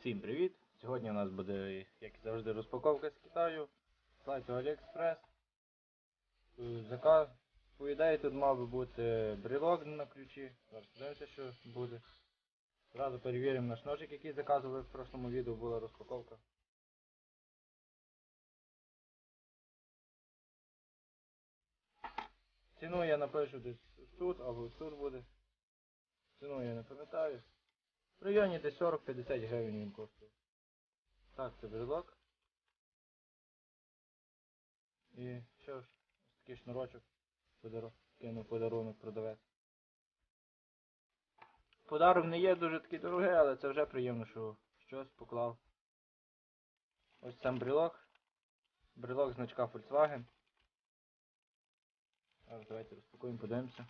Всім привіт! Сьогодні у нас буде, як і завжди, розпаковка з Китаю. Сайту AliExpress. Е, Заказ, по ідеї, тут мав би бути брелок на ключі. Зараз подивимося, що буде. Зразу перевіримо наш ножик, який заказували в прошлому відео, була розпаковка. Ціну я напишу десь тут або тут буде. Ціну я не пам'ятаю. В районі десь 40-50 гривень він коштує. Так, це брелок. І що ж, ось такий шнурочок кинув подарунок продавець. Подарок не є дуже такий дорогий, але це вже приємно, що щось поклав. Ось сам брелок. Брелок значка Volkswagen. Зараз давайте розпакуємо, подивимося.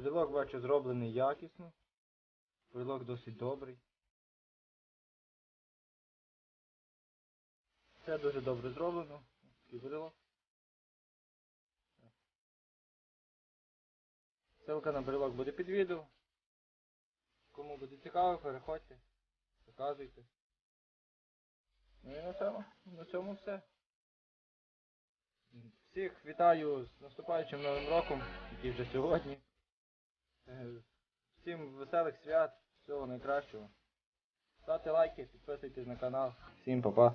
Брелок бачу зроблений якісно. Брелок досить добрий. Все дуже добре зроблено. Такий брелок. Ссылка на брелок буде під відео. Кому буде цікаво, переходьте, заказуйте. Ну і на цьому, на цьому все. Всіх вітаю з наступаючим новим роком, який вже сьогодні. Всім веселих свят, всього найкращого. Ставте лайки, підписуйтесь на канал. Всім па-па.